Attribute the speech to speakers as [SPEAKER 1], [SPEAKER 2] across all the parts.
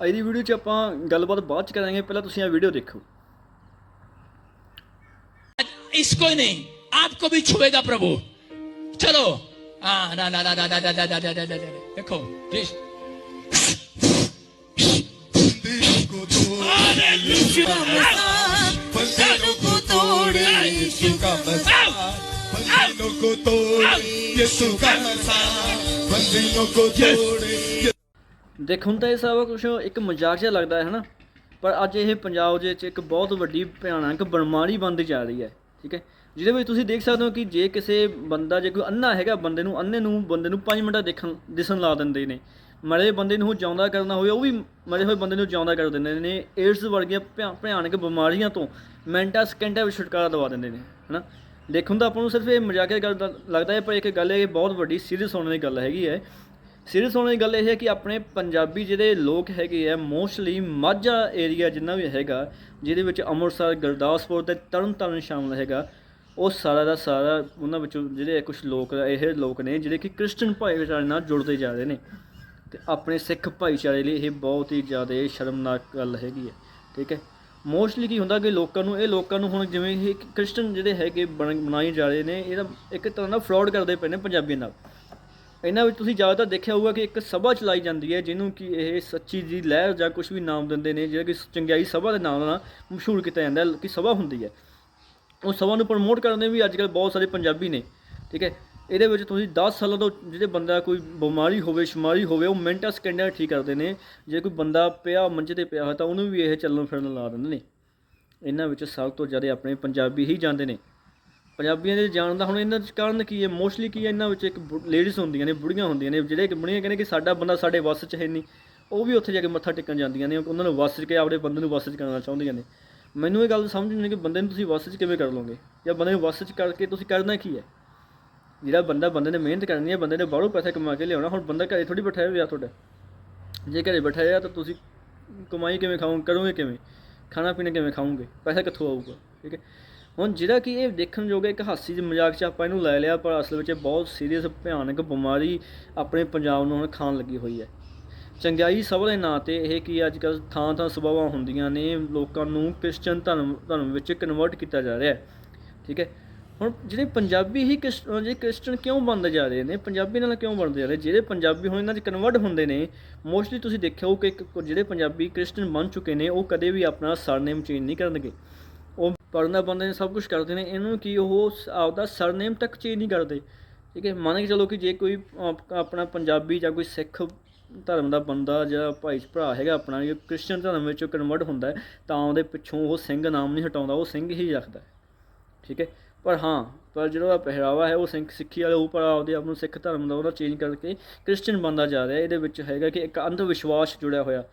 [SPEAKER 1] ਅੱਜ ਦੀ ਵੀਡੀਓ 'ਚ ਆਪਾਂ ਗੱਲਬਾਤ ਬਾਅਦ 'ਚ ਕਰਾਂਗੇ ਪਹਿਲਾਂ ਤੁਸੀਂ ਇਹ ਵੀਡੀਓ ਦੇਖੋ
[SPEAKER 2] इसको ही नहीं आपको भी छुएगा प्रभु चलो हाँ ना ना ना ना ना ना ना ना ना ना ना देखो जिस
[SPEAKER 3] बंधनों को तोड़े यीशु का मसाल बंधनों को तोड़े
[SPEAKER 1] ਦੇਖਣ ਤਾਂ ਇਹ ਸਭ ਕੁਝ ਇੱਕ ਮਜ਼ਾਕ ਜਿਹਾ ਲੱਗਦਾ ਹੈ, ਹਨਾ? ਪਰ ਅੱਜ ਇਹ ਪੰਜਾਬ ਦੇ ਵਿੱਚ ਇੱਕ ਬਹੁਤ ਵੱਡੀ ਭਿਆਨਕ ਬਿਮਾਰੀ ਬੰਦ ਜਾ ਰਹੀ ਹੈ, ਠੀਕ ਹੈ? ਜਿਹਦੇ ਵਿੱਚ ਤੁਸੀਂ ਦੇਖ ਸਕਦੇ ਹੋ ਕਿ ਜੇ ਕਿਸੇ ਬੰਦਾ, ਜੇ ਕੋਈ ਅੰਨਾ ਹੈਗਾ ਬੰਦੇ ਨੂੰ ਅੰਨੇ ਨੂੰ ਬੰਦੇ ਨੂੰ ਪੰਜ ਮਿੰਟਾਂ ਦੇਖਣ, ਦਿਸਣ ਲਾ ਦਿੰਦੇ ਨੇ। ਮਰੇ ਬੰਦੇ ਨੂੰ ਜਿਉਂਦਾ ਕਰਨਾ ਹੋਵੇ, ਉਹ ਵੀ ਮਰੇ ਹੋਏ ਬੰਦੇ ਨੂੰ ਜਿਉਂਦਾ ਕਰ ਦਿੰਦੇ ਨੇ ਏਡਸ ਵਰਗੀਆਂ ਭਿਆਨਕ ਬਿਮਾਰੀਆਂ ਤੋਂ ਮਿੰਟਾਂ, ਸਕਿੰਟਾਂ ਵਿੱਚ ਛੁਟਕਾਰਾ ਦਵਾ ਦਿੰਦੇ ਨੇ, ਹਨਾ? ਦੇਖਣ ਤਾਂ ਆਪਾਂ ਨੂੰ ਸਿਰਫ ਇਹ ਮਜ਼ਾਕਿਆ ਗੱਲ ਲੱਗਦਾ ਹੈ, ਪਰ ਇੱਕ ਗੱਲ ਹੈ, ਇਹ ਬਹੁਤ ਵੱਡੀ ਸੀਰੀਅਸ ਹੋਣ ਵਾਲੀ ਗੱਲ ਹੈਗੀ ਹੈ ਸੀਰੀਅਸ ਹੋਣ ਦੀ ਗੱਲ ਇਹ ਹੈ ਕਿ ਆਪਣੇ ਪੰਜਾਬੀ ਜਿਹੜੇ ਲੋਕ ਹੈਗੇ ਆ ਮੋਸਟਲੀ ਮਾਝਾ ਏਰੀਆ ਜਿੰਨਾ ਵੀ ਹੈਗਾ, ਜਿਹਦੇ ਵਿੱਚ ਅੰਮ੍ਰਿਤਸਰ, ਗੁਰਦਾਸਪੁਰ ਤੇ ਤਰਨਤਾਰਨ ਸ਼ਾਮਲ ਹੈਗਾ, ਉਹ ਸਾਰਾ ਦਾ ਸਾਰਾ ਉਹਨਾਂ ਵਿੱਚੋਂ ਜਿਹੜੇ ਕੁਝ ਲੋਕ ਇਹ ਲੋਕ ਨੇ ਜਿਹੜੇ ਕਿ ਕ੍ਰਿਸਚਨ ਭਾਈਚਾਰੇ ਨਾਲ ਜੁੜਦੇ ਜਾ ਰਹੇ ਨੇ। ਤੇ ਆਪਣੇ ਸਿੱਖ ਭਾਈਚਾਰੇ ਲਈ ਇਹ ਬਹੁਤ ਹੀ ਜ਼ਿਆਦਾ ਸ਼ਰਮਨਾਕ ਗੱਲ ਹੈਗੀ ਹੈ ਠੀਕ ਹੈ? ਮੋਸਟਲੀ ਕੀ ਹੁੰਦਾ ਕਿ ਲੋਕਾਂ ਨੂੰ, ਇਹ ਲੋਕਾਂ ਨੂੰ ਹੁਣ ਜਿਵੇਂ ਇਹ ਕ੍ਰਿਸਚਨ ਜਿਹੜੇ ਹੈਗੇ ਬਣ- ਬਣਾਏ ਜਾ ਰਹੇ ਨੇ, ਇਹਦਾ ਇੱਕ ਤਰ੍ਹਾਂ ਦਾ ਫਰਾਡ ਕਰਦੇ ਪਏ ਨੇ ਪੰਜਾਬੀਆਂ ਨਾਲ। ਇਹਨਾਂ ਵਿੱਚ ਤੁਸੀਂ ਜ਼ਿਆਦਾਤਰ ਦੇਖਿਆ ਹੋਊਗਾ ਕਿ ਇੱਕ ਸਭਾ ਚਲਾਈ ਜਾਂਦੀ ਹੈ, ਜਿਹਨੂੰ ਕਿ ਇਹ ਸੱਚੀ ਦੀ ਲਹਿਰ ਜਾਂ ਕੁਝ ਵੀ ਨਾਮ ਦਿੰਦੇ ਨੇ, ਜਿਹੜਾ ਕਿ ਚੰਗਿਆਈ ਸਭਾ ਦੇ ਨਾਮ ਨਾਲ ਮਸ਼ਹੂਰ ਕੀਤਾ ਜਾਂਦਾ ਹੈ, ਕਿ ਸਭਾ ਹੁੰਦੀ ਹੈ। ਉਹ ਸਭਾ ਨੂੰ ਪ੍ਰਮੋਟ ਕਰਨ ਦੇ ਵੀ ਅੱਜ ਕੱਲ੍ਹ ਬਹੁਤ ਸਾਰੇ ਪੰਜਾਬੀ ਨੇ, ਠੀਕ ਹੈ? ਇਹਦੇ ਵਿੱਚ ਤੁਸੀਂ 10 ਸਾਲਾਂ ਤੋਂ ਜਿਹੜੇ ਬੰਦਾ ਕੋਈ ਬਿਮਾਰੀ ਹੋਵੇ, ਸ਼ਮਾਰੀ ਹੋਵੇ, ਉਹ ਮਿੰਟਾਂ, ਸਕਿੰਟਾਂ 'ਚ ਠੀਕ ਕਰਦੇ ਨੇ। ਜੇ ਕੋਈ ਬੰਦਾ ਪਿਆ, ਮੰਜੇ ਤੇ ਪਿਆ ਹੋਇਆ ਤਾਂ ਉਹਨੂੰ ਵੀ ਇਹ ਚੱਲਣ ਫਿਰਨ ਲਾ ਦਿੰਦੇ ਨੇ। ਇਹਨਾਂ ਵਿੱਚ ਸਭ ਤੋਂ ਜ਼ਿਆਦਾ ਆਪਣੇ ਪੰਜਾਬੀ ਹੀ ਜਾਂਦੇ ਨੇ। ਪੰਜਾਬੀਆਂ ਦੇ ਜਾਣ ਦਾ ਹੁਣ ਇਹਨਾਂ ਦੇ ਕਾਰਨ ਕੀ ਹੈ? ਮੋਸਟਲੀ ਕੀ ਹੈ? ਇਹਨਾਂ ਵਿੱਚ ਇੱਕ ਲੇਡੀਜ਼ ਹੁੰਦੀਆਂ ਨੇ, ਬੁੜੀਆਂ ਹੁੰਦੀਆਂ ਨੇ, ਜਿਹੜੇ ਕਿ ਬੁੜੀਆਂ ਕਹਿੰਦੇ ਕਿ ਸਾਡਾ ਬੰਦਾ ਸਾਡੇ ਵੱਸ 'ਚ ਹੈ ਨਹੀਂ ਉਹ ਵੀ ਉੱਥੇ ਜਾ ਕੇ ਮੱਥਾ ਟੇਕਣ ਜਾਂਦੀਆਂ ਨੇ, ਉਹਨਾਂ ਨੂੰ ਵੱਸ 'ਚ ਕੇ ਆਪਣੇ ਬੰਦੇ ਨੂੰ ਵੱਸ 'ਚ ਕਰਨਾ ਚਾਹੁੰਦੀਆਂ ਨੇ। ਮੈਨੂੰ ਇਹ ਗੱਲ ਸਮਝ ਨਹੀਂ ਆਉਂਦੀ ਕਿ ਬੰਦੇ ਨੂੰ ਤੁਸੀਂ ਵੱਸ 'ਚ ਕਿਵੇਂ ਕਰ ਲਓਗੇ? ਜਾਂ ਬੰਦੇ ਨੂੰ ਵੱਸ 'ਚ ਕਰਕੇ ਤੁਸੀਂ ਕਰਨਾ ਕੀ ਹੈ? ਜਿਹੜਾ ਬੰਦਾ ਬੰਦੇ ਨੇ ਮਿਹਨਤ ਕਰਨੀ ਹੈ, ਬੰਦੇ ਨੇ ਬਾਹਰੋਂ ਪੈਸਾ ਕਮਾ ਕੇ ਲਿਆਉਣਾ, ਹੁਣ ਬੰਦਾ ਘਰੇ ਥੋੜੀ ਬੈਠਾ ਹੋਇਆ ਤੁਹਾਡਾ। ਜੇ ਘਰੇ ਬਿਠਾਇਆ ਤਾਂ ਤੁਸੀਂ ਕਮਾਈ ਕਿਵੇਂ ਖਾਓ ਕਰੋਗੇ ਕਿਵੇਂ? ਖਾਣਾ ਪੀਣਾ ਕਿਵੇਂ ਖਾਓਗੇ? ਪੈਸਾ ਕਿੱਥੋਂ ਆਊਗਾ? ਠੀਕ ਹੈ? ਹੁਣ ਜਿਹੜਾ ਕਿ ਇਹ ਦੇਖਣ ਯੋਗ ਇੱਕ ਹਾਸੀ ਦੇ ਮਜ਼ਾਕ 'ਚ ਆਪਾਂ ਇਹਨੂੰ ਲੈ ਲਿਆ, ਪਰ ਅਸਲ ਵਿੱਚ ਬਹੁਤ ਸੀਰੀਅਸ ਭਿਆਨਕ ਬਿਮਾਰੀ ਆਪਣੇ ਪੰਜਾਬ ਨੂੰ ਹੁਣ ਖਾਣ ਲੱਗੀ ਹੋਈ ਹੈ। ਚੰਗਿਆਈ ਸਭ ਦੇ ਨਾਂ ਤੇ ਇਹ ਕੀ ਅੱਜ ਕੱਲ੍ਹ ਥਾਂ ਥਾਂ ਸਭਾਵਾਂ ਹੁੰਦੀਆਂ ਨੇ, ਲੋਕਾਂ ਨੂੰ ਕ੍ਰਿਸਚਨ ਧਰਮ ਧਰਮ ਵਿੱਚ ਕਨਵਰਟ ਕੀਤਾ ਜਾ ਰਿਹਾ ਹੈ। ਠੀਕ ਹੈ? ਹੁਣ ਜਿਹੜੇ ਪੰਜਾਬੀ ਹੀ ਕ੍ਰਿਸ- ਅਹ ਜਿਹੜੇ ਕ੍ਰਿਸਚਨ ਕਿਉਂ ਬਣਦੇ ਜਾ ਰਹੇ ਨੇ, ਪੰਜਾਬੀ ਨਾਲ ਕਿਉਂ ਬਣਦੇ ਜਾ ਰਹੇ? ਜਿਹੜੇ ਪੰਜਾਬੀ ਹੁਣ ਇਹਨਾਂ 'ਚ ਕਨਵਰਟ ਹੁੰਦੇ ਨੇ ਮੋਸਟਲੀ ਤੁਸੀਂ ਦੇਖਿਓ ਕਿ ਇੱਕ ਜਿਹੜੇ ਪੰਜਾਬੀ ਕ੍ਰਿਸਚਨ ਬਣ ਚੁੱਕੇ ਨੇ, ਉਹ ਕਦੇ ਵੀ ਆਪਣਾ ਸਰਨੇਮ ਚੇਂਜ ਨਹੀਂ ਕਰਨਗੇ। ਪੜਨਾ ਬੰਦੇ ਨੇ ਸਭ ਕੁਝ ਕਰਦੇ ਨੇ ਇਹਨੂੰ ਕੀ ਉਹ ਆਪਦਾ ਸਰਨੇਮ ਤੱਕ ਚੇਂਜ ਨਹੀਂ ਕਰਦੇ। ਠੀਕ ਹੈ, ਮੰਨ ਕੇ ਚਲੋ ਕਿ ਜੇ ਕੋਈ ਆਪ- ਆਪਣਾ ਪੰਜਾਬੀ ਜਾਂ ਕੋਈ ਸਿੱਖ ਧਰਮ ਦਾ ਬੰਦਾ ਜਾਂ ਭਾਈ ਭਰਾ ਹੈਗਾ ਆਪਣਾ, ਜੇ ਕ੍ਰਿਸਚਨ ਧਰਮ ਵਿੱਚੋਂ ਕਨਵਰਟ ਹੁੰਦਾ ਤਾਂ ਉਹਦੇ ਪਿੱਛੋਂ ਉਹ ਸਿੰਘ ਨਾਮ ਨਹੀਂ ਹਟਾਉਂਦਾ, ਉਹ ਸਿੰਘ ਹੀ ਰੱਖਦਾ ਠੀਕ ਹੈ, ਪਰ ਹਾਂ, ਪਰ ਜਿਹੜਾ ਉਹਦਾ ਪਹਿਰਾਵਾ ਹੈ, ਉਹ ਸਿੰਘ ਸਿੱਖੀ ਵਾਲੇ, ਉਹ ਪਰ ਆਪਦੇ ਆਪ ਨੂੰ ਸਿੱਖ ਧਰਮ ਦਾ ਉਹਦਾ ਚੇਂਜ ਕਰਕੇ ਕ੍ਰਿਸਚਨ ਬੰਦਾ ਜਾ ਰਿਹਾ ਇਹਦੇ ਵਿੱਚ ਹੈਗਾ ਕਿ ਇੱਕ ਅੰਧ ਵਿਸ਼ਵਾਸ ਜੁੜਿਆ ਹੋਇਆ।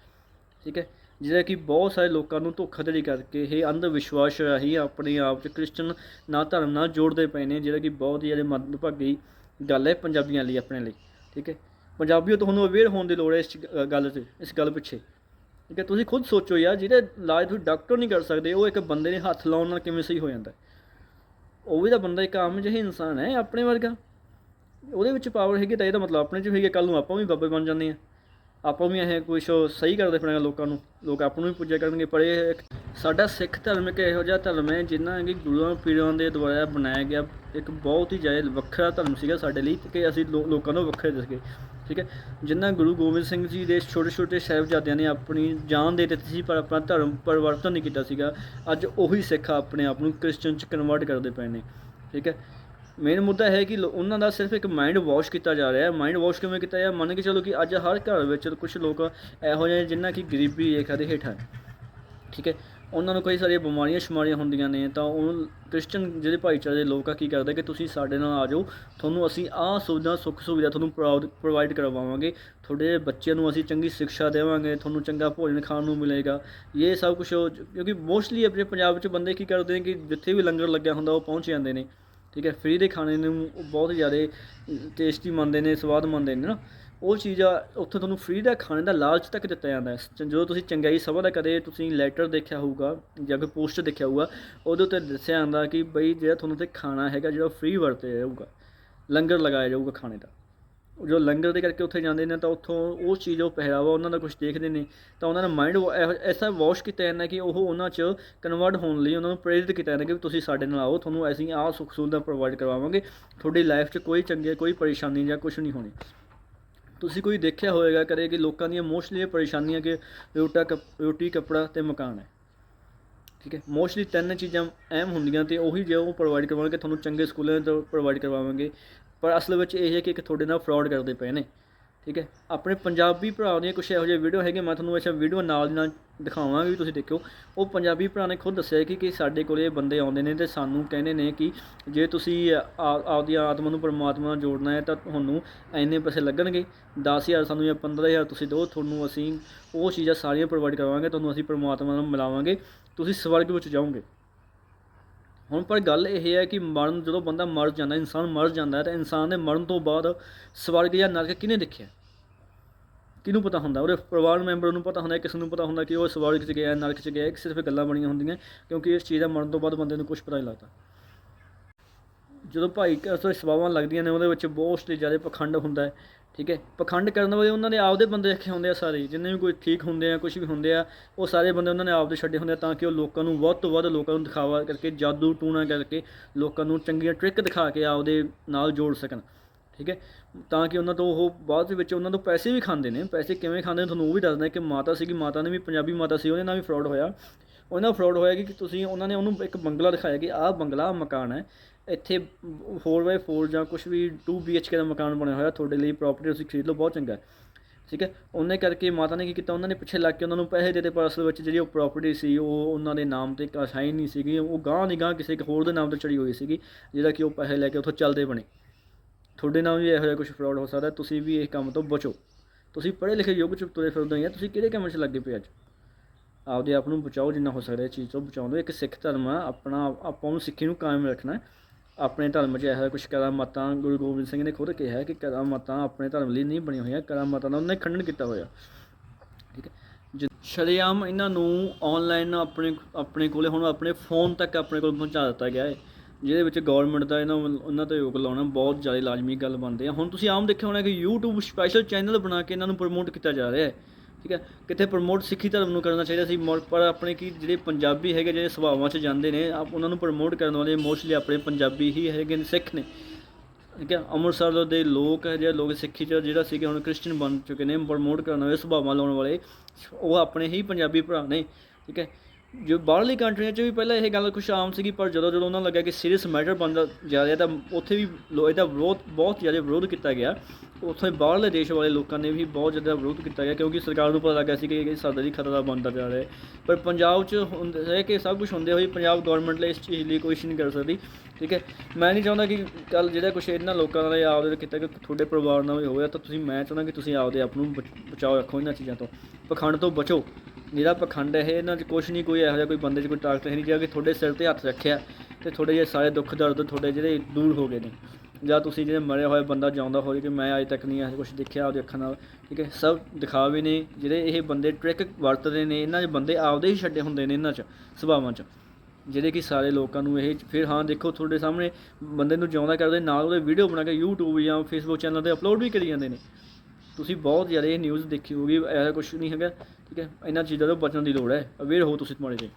[SPEAKER 1] ਠੀਕ ਹੈ ਜਿਹੜਾ ਕਿ ਬਹੁਤ ਸਾਰੇ ਲੋਕਾਂ ਨੂੰ ਧੋਖਾਧੜੀ ਕਰਕੇ ਇਹ ਅੰਧ ਵਿਸ਼ਵਾਸ ਰਾਹੀਂ ਆਪਣੇ ਆਪ 'ਚ ਕ੍ਰਿਸਚਨ ਨਾ ਧਰਮ ਨਾਲ ਜੋੜਦੇ ਪਏ ਨੇ, ਜਿਹੜਾ ਕਿ ਬਹੁਤ ਹੀ ਜ਼ਿਆਦਾ ਮੰਦਭਾਗੀ ਗੱਲ ਹੈ ਪੰਜਾਬੀਆਂ ਲਈ, ਆਪਣੇ ਲਈ। ਠੀਕ ਹੈ? ਪੰਜਾਬੀਓ, ਤੁਹਾਨੂੰ ਅਵੇਅਰ ਹੋਣ ਦੀ ਲੋੜ ਹੈ ਇਸ ਗੱਲ 'ਤੇ, ਇਸ ਗੱਲ ਪਿੱਛੇ। ਠੀਕ ਹੈ? ਤੁਸੀਂ ਖੁਦ ਸੋਚੋ ਯਾਰ ਜਿਹੜੇ ਇਲਾਜ ਤੁਸੀਂ ਡਾਕਟਰ ਨਹੀਂ ਕਰ ਸਕਦੇ, ਉਹ ਇੱਕ ਬੰਦੇ ਨੇ ਹੱਥ ਲਾਉਣ ਨਾਲ ਕਿਵੇਂ ਸਹੀ ਹੋ ਜਾਂਦਾ ਉਹ ਵੀ ਤਾਂ ਬੰਦਾ ਇੱਕ ਆਮ ਜਿਹੇ ਇਨਸਾਨ ਹੈ, ਆਪਣੇ ਵਰਗਾ। ਉਹਦੇ ਵਿੱਚ ਪਾਵਰ ਹੈਗੀ ਤਾਂ ਇਹਦਾ ਮਤਲਬ, ਆਪਣੇ 'ਚ ਵੀ ਹੈਗੀ ਕੱਲ ਨੂੰ ਆਪਾਂ ਵੀ ਬਾਬੇ ਬਣ ਜਾਂਦੇ ਆ ਆਪਾਂ ਵੀ ਇਹ ਕੁਛ ਸਹੀ ਕਰਦੇ ਫਿਰਾਂਗੇ ਲੋਕਾਂ ਨੂੰ, ਲੋਕ ਆਪਾਂ ਨੂੰ ਵੀ ਪੂਜਾ ਕਰਨਗੇ, ਪਰ ਇਹ ਸਾਡਾ ਸਿੱਖ ਧਰਮ ਇੱਕ ਇਹੋ ਜਿਹਾ ਧਰਮ ਹੈ ਜਿੰਨਾ ਕਿ ਗੁਰੂਆਂ ਪੀਰਾਂ ਦੇ ਦੁਆਰਾ ਬਣਾਇਆ ਗਿਆ, ਇੱਕ ਬਹੁਤ ਹੀ ਜ਼ਿਆਦਾ ਵੱਖਰਾ ਧਰਮ ਸੀਗਾ ਸਾਡੇ ਲਈ ਕਿ ਅਸੀਂ ਲੋ- ਲੋਕਾਂ ਨੂੰ ਵੱਖਰੇ ਦੱਸਗੇ ਠੀਕ ਹੈ? ਜਿੰਨਾ ਗੁਰੂ ਗੋਬਿੰਦ ਸਿੰਘ ਜੀ ਦੇ ਛੋਟੇ ਛੋਟੇ ਸਾਹਿਬਜ਼ਾਦਿਆਂ ਨੇ ਆਪਣੀ ਜਾਨ ਦੇ ਦਿੱਤੀ ਸੀ, ਪਰ ਆਪਣਾ ਧਰਮ ਪਰਿਵਰਤਨ ਨਹੀਂ ਕੀਤਾ ਸੀਗਾ, ਅੱਜ ਉਹੀ ਸਿੱਖ ਆਪਣੇ ਆਪ ਨੂੰ ਕ੍ਰਿਸਚਨ ਚ ਕਨਵਰਟ ਕਰਦੇ ਪਏ ਨੇ, ਠੀਕ ਹੈ? ਮੇਨ ਮੁੱਦਾ ਹੈ ਕਿ ਲੋ- ਉਹਨਾਂ ਦਾ ਸਿਰਫ ਇੱਕ ਮਾਈਂਡ ਵਾਸ਼ ਕੀਤਾ ਜਾ ਰਿਹਾ ਹੈ। ਮਾਈਂਡ ਵਾਸ਼ ਕਿਵੇਂ ਕੀਤਾ ਜਾ? ਮੰਨ ਕੇ ਚਲੋ ਕਿ ਅੱਜ ਹਰ ਘਰ ਵਿੱਚ ਕੁਝ ਲੋਕ ਇਹੋ ਜਿਹੇ ਜਿਨ੍ਹਾਂ ਕਿ ਗਰੀਬੀ ਰੇਖਾ ਦੇ ਹੇਠਾਂ ਠੀਕ ਹੈ? ਉਹਨਾਂ ਨੂੰ ਕਈ ਸਾਰੀਆਂ ਬਿਮਾਰੀਆਂ ਸ਼ਮਾਰੀਆਂ ਹੁੰਦੀਆਂ ਨੇ, ਤਾਂ ਉਹ ਕ੍ਰਿਸਚਨ ਜਿਹੜੇ ਭਾਈਚਾਰੇ ਦੇ ਲੋਕ ਆ, ਕੀ ਕਰਦੇ ਕਿ ਤੁਸੀਂ ਸਾਡੇ ਨਾਲ ਆ ਜਾਓ, ਤੁਹਾਨੂੰ ਅਸੀਂ ਆਹ ਸੁਵਿਧਾ, ਸੁੱਖ ਸੁਵਿਧਾ ਤੁਹਾਨੂੰ ਪ੍ਰੋਵਾਈਡ ਕਰਵਾਵਾਂਗੇ। ਤੁਹਾਡੇ ਬੱਚਿਆਂ ਨੂੰ ਅਸੀਂ ਚੰਗੀ ਸਿੱਖਿਆ ਦੇਵਾਂਗੇ, ਤੁਹਾਨੂੰ ਚੰਗਾ ਭੋਜਨ ਖਾਣ ਨੂੰ ਮਿਲੇਗਾ। ਇਹ ਸਭ ਕੁਝ ਕਿਉਂਕਿ ਮੋਸਟਲੀ ਆਪਣੇ ਪੰਜਾਬ ਵਿੱਚ ਬੰਦੇ ਕੀ ਕਰਦੇ ਨੇ ਕਿ ਜਿੱਥੇ ਵੀ ਲੰਗਰ ਲੱਗਿਆ ਹੁੰਦਾ, ਉਹ ਪਹੁੰਚ ਜਾਂਦੇ ਨੇ। ਠੀਕ ਹੈ ਫ੍ਰੀ ਦੇ ਖਾਣੇ ਨੂੰ ਉਹ ਬਹੁਤ ਜ਼ਿਆਦਾ ਟੇਸਟੀ ਮੰਨਦੇ ਨੇ, ਸਵਾਦ ਮੰਨਦੇ ਨੇ ਨਾ। ਉਹ ਚੀਜ਼ ਆ, ਉੱਥੇ ਤੁਹਾਨੂੰ ਫ੍ਰੀ ਦਾ ਖਾਣੇ ਦਾ ਲਾਲਚ ਤੱਕ ਦਿੱਤਾ ਜਾਂਦਾ ਹੈ। ਜਦੋਂ ਤੁਸੀਂ ਚੰਗਾਈ ਸਭਾ ਦਾ ਕਦੇ ਤੁਸੀਂ ਲੈਟਰ ਦੇਖਿਆ ਹੋਊਗਾ ਜਾਂ ਕੋਈ ਪੋਸਟਰ ਦੇਖਿਆ ਹੋਊਗਾ, ਉਹਦੇ ਉੱਤੇ ਦੱਸਿਆ ਜਾਂਦਾ ਕਿ ਬਈ ਜਿਹੜਾ ਤੁਹਾਨੂੰ ਤੇ ਖਾਣਾ ਹੈਗਾ, ਜਿਹੜਾ ਫ੍ਰੀ ਵਰਤੇ ਜਾਊਗਾ, ਲੰਗਰ ਲਗਾਇਆ ਜਾਊਗਾ ਖਾਣੇ ਦਾ। ਜੋ ਲੰਗਰ ਦੇ ਕਰਕੇ ਉੱਥੇ ਜਾਂਦੇ ਨੇ ਤਾਂ ਉੱਥੋਂ ਉਹ ਚੀਜ਼ ਉਹ ਪਹਿਰਾਵਾ ਉਹਨਾਂ ਦਾ ਕੁਝ ਦੇਖਦੇ ਨੇ, ਤਾਂ ਉਹਨਾਂ ਦਾ ਮਾਈਂਡ ਐਸਾ ਵਾਸ਼ ਕੀਤਾ ਜਾਂਦਾ ਕਿ ਉਹ ਉਹਨਾਂ 'ਚ ਕਨਵਰਟ ਹੋਣ ਲਈ ਉਹਨਾਂ ਨੂੰ ਪ੍ਰੇਰਿਤ ਕੀਤਾ ਜਾਂਦਾ ਕਿ ਵੀ ਤੁਸੀਂ ਸਾਡੇ ਨਾਲ ਆਓ, ਤੁਹਾਨੂੰ ਅਸੀਂ ਆਹ ਸੁੱਖ ਸੁਵਿਧਾ ਪ੍ਰੋਵਾਈਡ ਕਰਵਾਵਾਂਗੇ, ਤੁਹਾਡੀ ਲਾਈਫ 'ਚ ਕੋਈ ਚੰਗੀ, ਕੋਈ ਪਰੇਸ਼ਾਨੀ ਜਾਂ ਕੁਝ ਨਹੀਂ ਹੋਣੀ। ਤੁਸੀਂ ਕੋਈ ਦੇਖਿਆ ਹੋਵੇਗਾ ਕਰੇ ਕਿ ਲੋਕਾਂ ਦੀਆਂ ਮੋਸਟਲੀ ਇਹ ਪਰੇਸ਼ਾਨੀਆਂ ਕਿ ਰੋਟਾ ਕੱਪ- ਰੋਟੀ, ਕੱਪੜਾ ਤੇ ਮਕਾਨ ਹੈ। ਠੀਕ ਹੈ? ਮੋਸਟਲੀ ਤਿੰਨ ਚੀਜ਼ਾਂ ਅਹਿਮ ਹੁੰਦੀਆਂ ਤੇ ਉਹੀ ਜੇ ਉਹ ਪ੍ਰੋਵਾਈਡ ਕਰਵਾਉਣਗੇ, ਤੁਹਾਨੂੰ ਚੰਗੇ ਸਕੂਲਾਂ ਤੋਂ ਪ੍ਰੋਵਾਈਡ ਕਰਵਾਵਾਂਗੇ। ਪਰ ਅਸਲ ਵਿੱਚ ਇਹ ਹੈ ਕਿ ਇੱਕ ਤੁਹਾਡੇ ਨਾਲ ਫਰਾਡ ਕਰਦੇ ਪਏ ਨੇ, ਠੀਕ ਹੈ? ਆਪਣੇ ਪੰਜਾਬੀ ਭਰਾ ਦੀਆਂ ਕੁਝ ਇਹੋ ਜਿਹੇ ਵੀਡੀਓ ਹੈਗੇ, ਮੈਂ ਤੁਹਾਨੂੰ ਇਹ ਵੀਡੀਓ ਨਾਲ ਦੀ ਨਾਲ ਦਿਖਾਵਾਂਗਾ ਵੀ ਤੁਸੀਂ ਦੇਖਿਓ। ਉਹ ਪੰਜਾਬੀ ਭਰਾ ਨੇ ਖੁਦ ਦੱਸਿਆ ਕਿ ਕਿ ਸਾਡੇ ਕੋਲੇ ਇਹ ਬੰਦੇ ਆਉਂਦੇ ਨੇ ਤੇ ਸਾਨੂੰ ਕਹਿੰਦੇ ਨੇ ਕਿ ਜੇ ਤੁਸੀਂ ਆਪਦੀ ਆਤਮਾ ਨੂੰ ਪਰਮਾਤਮਾ ਨਾਲ ਜੋੜਨਾ ਹੈ ਤਾਂ ਤੁਹਾਨੂੰ ਇੰਨੇ ਪੈਸੇ ਲੱਗਣਗੇ। 10000 ਸਾਨੂੰ ਜਾਂ 15000 ਤੁਸੀਂ ਦਿਓ, ਤੁਹਾਨੂੰ ਅਸੀਂ ਉਹ ਚੀਜ਼ਾਂ ਸਾਰੀਆਂ ਪ੍ਰੋਵਾਈਡ ਕਰਵਾਵਾਂਗੇ ਤੁਹਾਨੂੰ ਅਸੀਂ ਪਰਮਾਤਮਾ ਨਾਲ ਮਿਲਾਵਾਂਗੇ। ਤੁਸੀਂ ਸਵਰਗ ਵਿੱਚ ਜਾਓਗੇ। ਹੁਣ ਪਰ ਗੱਲ ਇਹ ਹੈ ਕਿ ਮਰਨ ਜਦੋਂ ਬੰਦਾ ਮਰ ਜਾਂਦਾ, ਇਨਸਾਨ ਮਰ ਜਾਂਦਾ ਤਾਂ ਇਨਸਾਨ ਦੇ ਮਰਨ ਤੋਂ ਬਾਅਦ ਸਵਰਗ ਜਾਂ ਨਰਕ ਕਿਹਨੇ ਦੇਖਿਆ? ਕਿਹਨੂੰ ਪਤਾ ਹੁੰਦਾ? ਉਹਦੇ ਪਰਿਵਾਰ ਮੈਂਬਰ ਨੂੰ ਪਤਾ ਹੁੰਦਾ, ਕਿਸੇ ਨੂੰ ਪਤਾ ਹੁੰਦਾ ਕਿ ਉਹ ਸਵਰਗ 'ਚ ਗਿਆ, ਨਰਕ 'ਚ ਗਿਆ ਇਹ ਸਿਰਫ ਗੱਲਾਂ ਬਣੀਆਂ ਹੁੰਦੀਆਂ, ਕਿਉਂਕਿ ਇਸ ਚੀਜ਼ ਦਾ ਮਰਨ ਤੋਂ ਬਾਅਦ ਬੰਦੇ ਨੂੰ ਕੁਝ ਪਤਾ ਨਹੀਂ ਲੱਗਦਾ। ਜਦੋਂ ਭਾਈ ਕਸੋ ਸਭਾਵਾਂ ਲੱਗਦੀਆਂ ਨੇ, ਉਹਦੇ ਵਿੱਚ ਬਹੁਤ ਹੀ ਜ਼ਿਆਦਾ ਪਖੰਡ ਹੁੰਦਾ ਹੈ। ਠੀਕ ਹੈ? ਪਖੰਡ ਕਰਨ ਵਾਲੇ ਉਹਨਾਂ ਨੇ ਆਪਦੇ ਬੰਦੇ ਰੱਖੇ ਹੁੰਦੇ ਆ ਸਾਰੇ, ਜਿੰਨੇ ਵੀ ਕੋਈ ਠੀਕ ਹੁੰਦੇ ਆ ਕੁਝ ਵੀ ਹੁੰਦੇ ਆ, ਉਹ ਸਾਰੇ ਬੰਦੇ ਉਹਨਾਂ ਨੇ ਆਪਦੇ ਛੱਡੇ ਹੁੰਦੇ ਆ ਤਾਂ ਕਿ ਉਹ ਲੋਕਾਂ ਨੂੰ ਵੱਧ ਤੋਂ ਵੱਧ ਲੋਕਾਂ ਨੂੰ ਦਿਖਾਵਾ ਕਰਕੇ, ਜਾਦੂ ਟੂਣਾ ਕਰਕੇ ਲੋਕਾਂ ਨੂੰ ਚੰਗੀਆਂ ਟ੍ਰਿਕ ਦਿਖਾ ਕੇ ਆਪਦੇ ਨਾਲ ਜੋੜ ਸਕਣ, ਠੀਕ ਹੈ? ਤਾਂ ਕਿ ਉਹਨਾਂ ਤੋਂ ਉਹ ਬਾਅਦ ਦੇ ਵਿੱਚ ਉਹਨਾਂ ਤੋਂ ਪੈਸੇ ਵੀ ਖਾਂਦੇ ਨੇ, ਪੈਸੇ ਕਿਵੇਂ ਖਾਂਦੇ ਨੇ ਤੁਹਾਨੂੰ ਉਹ ਵੀ ਦੱਸਦਾ ਕਿ ਮਾਤਾ ਸੀਗੀ, ਮਾਤਾ ਨੇ ਵੀ ਪੰਜਾਬੀ ਮਾਤਾ ਸੀ, ਉਹਦੇ ਨਾਲ ਵੀ ਫਰਾਡ ਹੋਇਆ। ਉਹਨਾਂ ਨਾਲ ਫਰਾਡ ਹੋਇਆ ਕਿ ਤੁਸੀਂ ਉਹਨਾਂ ਨੇ ਉਹਨੂੰ ਇੱਕ ਬੰਗਲਾ ਦਿਖਾਇਆ ਕਿ ਆਹ ਬੰਗਲਾ ਆਹ ਮਕਾਨ ਹੈ, ਇੱਥੇ 4x4 ਜਾਂ ਕੁਝ ਵੀ 2 BHK ਦਾ ਮਕਾਨ ਬਣਿਆ ਹੋਇਆ, ਤੁਹਾਡੇ ਲਈ ਪ੍ਰਾਪਰਟੀ ਤੁਸੀਂ ਖਰੀਦ ਲਓ, ਬਹੁਤ ਚੰਗਾ ਠੀਕ ਹੈ, ਉਹਨੇ ਕਰਕੇ ਮਾਤਾ ਨੇ ਕੀ ਕੀਤਾ, ਉਹਨਾਂ ਨੇ ਪਿੱਛੇ ਲੱਗ ਕੇ ਉਹਨਾਂ ਨੂੰ ਪੈਸੇ ਦੇ ਦਿੱਤੇ ਪਰ ਅਸਲ ਵਿੱਚ, ਜਿਹੜੀ ਉਹ ਪ੍ਰਾਪਰਟੀ ਸੀ, ਉਹ ਉਹਨਾਂ ਦੇ ਨਾਮ ਤੇ ਅਸਾਈਨ ਨਹੀਂ ਸੀਗੀ, ਉਹ ਗਾਂ ਦੀ ਗਾਂ ਕਿਸੇ ਇੱਕ ਹੋਰ ਦੇ ਨਾਮ ਤੇ ਚੜੀ ਹੋਈ ਸੀਗੀ, ਜਿਹਦਾ ਕਿ ਉਹ ਪੈਸੇ ਲੈ ਕੇ ਉੱਥੋਂ ਚੱਲਦੇ ਬਣੇ। ਤੁਹਾਡੇ ਨਾਲ ਵੀ ਇਹੋ ਜਿਹਾ ਕੁਝ ਫਰਾਡ ਹੋ ਸਕਦਾ, ਤੁਸੀਂ ਵੀ ਇਹ ਕੰਮ ਤੋਂ ਬਚੋ। ਤੁਸੀਂ ਪੜ੍ਹੇ ਲਿਖੇ ਯੁੱਗ ਚ ਤੁਰੇ ਫਿਰਦੇ ਹੋ ਤੁਸੀਂ ਕਿਹੜੇ ਕੰਮ 'ਚ ਲੱਗੇ ਪਏ ਅੱਜ? ਆਪਦੇ ਆਪ ਨੂੰ ਬਚਾਓ, ਜਿੰਨਾ ਹੋ ਸਕਦਾ ਇਹ ਚੀਜ਼ ਤੋਂ ਬਚਾਉਂਦੇ ਇੱਕ ਸਿੱਖ ਧਰਮ ਆ, ਆਪਣਾ ਆਪਾਂ ਨੂੰ ਸਿੱਖੀ ਨੂੰ ਕਾਇਮ ਰੱਖਣਾ ਆਪਣੇ ਧਰਮ 'ਚ ਇਹੋ ਕੁਝ ਕਰਾਮਾਤਾਂ, ਗੁਰੂ ਗੋਬਿੰਦ ਸਿੰਘ ਨੇ ਖੁਦ ਕਿਹਾ ਹੈ ਕਿ ਕਰਾਮਾਤਾਂ ਆਪਣੇ ਧਰਮ ਲਈ ਨਹੀਂ ਬਣੀਆਂ ਹੋਈਆਂ, ਕਰਾਮਾਤਾਂ ਦਾ ਉਹਨੇ ਖੰਡਨ ਕੀਤਾ ਹੋਇਆ। ਠੀਕ ਹੈ? ਜ- ਇਹਨਾਂ ਨੂੰ ਆਨਲਾਈਨ ਆਪਣੇ ਆਪਣੇ ਕੋਲੇ ਹੁਣ ਆਪਣੇ ਫੋਨ ਤੱਕ ਆਪਣੇ ਕੋਲ ਪਹੁੰਚਾ ਦਿੱਤਾ ਗਿਆ ਹੈ। ਜਿਹਦੇ ਵਿੱਚ ਗਵਰਨਮੈਂਟ ਦਾ ਇਹਨਾਂ ਵੱਲ- ਉਹਨਾਂ ਤੇ ਯੋਗ ਲਾਉਣਾ ਬਹੁਤ ਜ਼ਿਆਦਾ ਲਾਜ਼ਮੀ ਗੱਲ ਬਣਦੀ ਹੈ। ਹੁਣ ਤੁਸੀਂ ਆਮ ਦੇਖਿਆ ਹੋਣਾ ਕਿ YouTube ਸਪੈਸ਼ਲ ਚੈਨਲ ਬਣਾ ਕੇ ਇਹਨਾਂ ਨੂੰ ਪ੍ਰਮੋਟ ਕੀਤਾ ਜਾ ਰਿਹਾ ਹੈ। ਠੀਕ ਹੈ? ਕਿਤੇ ਪ੍ਰਮੋਟ ਸਿੱਖੀ ਧਰਮ ਨੂੰ ਕਰਨਾ ਚਾਹੀਦਾ ਸੀ ਮੋ- ਪਰ ਆਪਣੇ ਕੀ ਜਿਹੜੇ ਪੰਜਾਬੀ ਹੈਗੇ, ਜਿਹੜੇ ਸੁਭਾਵਾਂ 'ਚ ਜਾਂਦੇ ਨੇ, ਆਪ ਉਹਨਾਂ ਨੂੰ ਪ੍ਰਮੋਟ ਕਰਨ ਵਾਲੇ ਮੋਸਟਲੀ ਆਪਣੇ ਪੰਜਾਬੀ ਹੀ ਹੈਗੇ ਨੇ, ਸਿੱਖ ਨੇ। ਠੀਕ ਹੈ? ਅੰਮ੍ਰਿਤਸਰ ਦੇ ਲੋਕ ਹੈ, ਜਿਹੜੇ ਲੋਕ ਸਿੱਖੀ 'ਚ ਜਿਹੜਾ ਸੀਗੇ, ਹੁਣ ਕ੍ਰਿਸਚੀਅਨ ਬਣ ਚੁੱਕੇ ਨੇ ਪ੍ਰਮੋਟ ਕਰਨ ਵਾਲੇ, ਸੁਭਾਵਾਂ ਲਾਉਣ ਵਾਲੇ, ਉਹ ਆਪਣੇ ਹੀ ਪੰਜਾਬੀ ਭਰਾ ਨੇ। ਠੀਕ ਹੈ? ਜੋ ਬਾਹਰਲੀ ਕੰਟਰੀਆਂ 'ਚ ਵੀ ਪਹਿਲਾਂ ਇਹ ਗੱਲ ਕੁਛ ਆਮ ਸੀਗੀ, ਪਰ ਜਦੋਂ ਜਦੋਂ ਉਹਨਾਂ ਨੂੰ ਲੱਗਿਆ ਕਿ ਸੀਰੀਅਸ ਮੈਟਰ ਬਣਦਾ ਜਾ ਰਿਹਾ, ਤਾਂ ਉੱਥੇ ਵੀ ਲੋ ਇਹਦਾ ਵਿਰੋਧ ਬਹੁਤ ਜ਼ਿਆਦਾ ਵਿਰੋਧ ਕੀਤਾ ਗਿਆ। ਉੱਥੇ ਬਾਹਰਲੇ ਦੇਸ਼ ਵਾਲੇ ਲੋਕਾਂ ਨੇ ਵੀ ਬਹੁਤ ਜ਼ਿਆਦਾ ਵਿਰੋਧ ਕੀਤਾ ਗਿਆ, ਕਿਉਂਕਿ ਸਰਕਾਰ ਨੂੰ ਪਤਾ ਲੱਗਾ ਸੀ ਕਿ ਇਹ ਸਾਡਾ ਜੀ ਖਤਰਾ ਬਣਦਾ ਜਾ ਰਿਹਾ ਪਰ ਪੰਜਾਬ 'ਚ ਹੁੰਦਾ ਹੈ ਕਿ ਸਭ ਕੁਝ ਹੁੰਦੇ ਹੋਏ ਪੰਜਾਬ ਗਵਰਨਮੈਂਟ ਲਈ ਇਸ ਚੀਜ਼ ਲਈ ਕੋਸ਼ਿਸ਼ ਨਹੀਂ ਕਰ ਸਕਦੀ, ਠੀਕ ਹੈ? ਮੈਂ ਨਹੀਂ ਚਾਹੁੰਦਾ ਕਿ ਕੱਲ ਜਿਹੜਾ ਕੁਛ ਇਹਨਾਂ ਲੋਕਾਂ ਨਾਲ ਆਪਦੇ ਕੀਤਾ ਕਿ ਤੁਹਾਡੇ ਪਰਿਵਾਰ ਨਾਲ ਵੀ ਹੋਇਆ, ਤਾਂ ਤੁਸੀਂ ਮੈਂ ਚਾਹੁੰਦਾ ਕਿ ਤੁਸੀਂ ਆਪਦੇ ਆਪ ਨੂੰ ਬਚ- ਬਚਾਓ, ਰੱਖੋ ਇਹਨਾਂ ਚੀਜ਼ਾਂ ਤੋਂ। ਪਖੰਡ ਤੋਂ ਬਚੋ। ਜਿਹੜਾ ਪਖੰਡ ਹੈ ਇਹਨਾਂ 'ਚ ਕੁਛ ਨਹੀਂ, ਕੋਈ ਇਹੋ ਜਿਹਾ ਕੋਈ ਬੰਦੇ 'ਚ ਕੋਈ ਤਾਕਤ ਹੈ ਨਹੀਂ, ਜਿਹੜਾ ਕਿ ਤੁਹਾਡੇ ਸਿਰ ਤੇ ਹੱਥ ਰੱਖਿਆ ਤੇ ਤੁਹਾਡੇ ਜੇ ਸਾਰੇ ਦੁੱਖ ਦਰਦ ਤੁਹਾਡੇ ਜਿਹੜੇ ਦੂਰ ਹੋ ਗਏ ਨੇ। ਜਾਂ ਤੁਸੀਂ ਜਿਹੜੇ ਮਰਿਆ ਹੋਇਆ ਬੰਦਾ ਜਿਉਂਦਾ ਹੋਵੇ ਕਿ ਮੈਂ ਅਜੇ ਤੱਕ ਨਹੀਂ ਇਹ ਕੁਝ ਦੇਖਿਆ ਆਪਦੇ ਅੱਖਾਂ ਨਾਲ, ਠੀਕ ਹੈ, ਸਭ ਦਿਖਾਵੇ ਨੇ, ਜਿਹੜੇ ਇਹ ਬੰਦੇ ਟ੍ਰਿਕ ਵਰਤਦੇ ਨੇ, ਇਹਨਾਂ 'ਚ ਬੰਦੇ ਆਪਦੇ ਹੀ ਛੱਡੇ ਹੁੰਦੇ ਨੇ ਇਹਨਾਂ 'ਚ, ਸੁਭਾਵਾਂ 'ਚ। ਜਿਹੜੇ ਕਿ ਸਾਰੇ ਲੋਕਾਂ ਨੂੰ ਇਹ ਫਿਰ ਹਾਂ ਦੇਖੋ ਤੁਹਾਡੇ ਸਾਹਮਣੇ ਬੰਦੇ ਨੂੰ ਜਿਉਂਦਾ ਕਰਦੇ, ਨਾਲ ਉਹਦੇ ਵੀਡੀਓ ਬਣਾ ਕੇ YouTube ਜਾਂ Facebook ਚੈਨਲ ਤੇ ਅਪਲੋਡ ਵੀ ਕਰੀ ਜਾਂਦੇ ਨੇ। ਤੁਸੀਂ ਬਹੁਤ ਜ਼ਿਆਦਾ ਇਹ ਨਿਊਜ਼ ਦੇਖੀ ਹੋਗੀ ਐਸਾ ਕੁਝ ਨਹੀਂ ਹੈਗਾ। ਠੀਕ ਹੈ? ਇਹਨਾਂ ਚੀਜ਼ਾਂ ਤੋਂ ਬਚਣ ਦੀ ਲੋੜ ਹੈ। ਅਵੇਅਰ ਹੋ ਤੁਸੀਂ ਤੁਹਾਡੇ ਜਿਹੇ